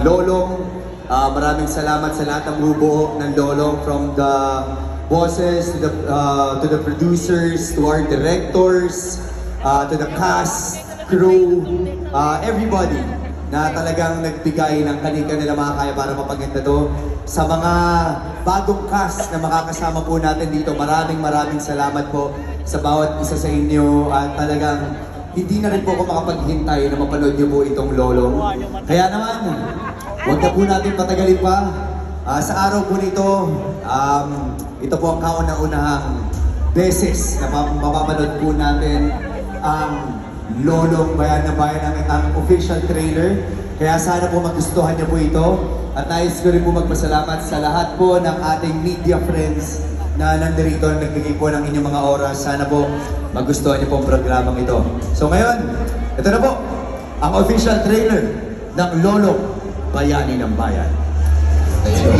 Lolong. Ah, maraming salamat sa lahat ng bubuo ng Lolong from the bosses to the uh, to the producers to our directors uh, to the cast crew uh, everybody na talagang nagbigay ng kanilang mga kaya para mapaganda to. Sa mga bagong cast na makakasama po natin dito, maraming maraming salamat po sa bawat isa sa inyo at talagang hindi na rin po ako makapaghintay na mapanood niyo po itong Lolong. Kaya naman, huwag na po natin patagalin pa. Ah, sa araw po nito, um, ito po ang kauna-unahang beses na ma- mapapanood po natin ang Lolong Bayan na Bayan ang, ang official trailer. Kaya sana po magustuhan niyo po ito. At nais ko rin po magpasalamat sa lahat po ng ating media friends na nandirito, nagbigay po ng inyong mga oras. Sana po magustuhan niyo po ang programang ito. So ngayon, ito na po, ang official trailer ng Lolong Bayani ng Bayan. Thank you.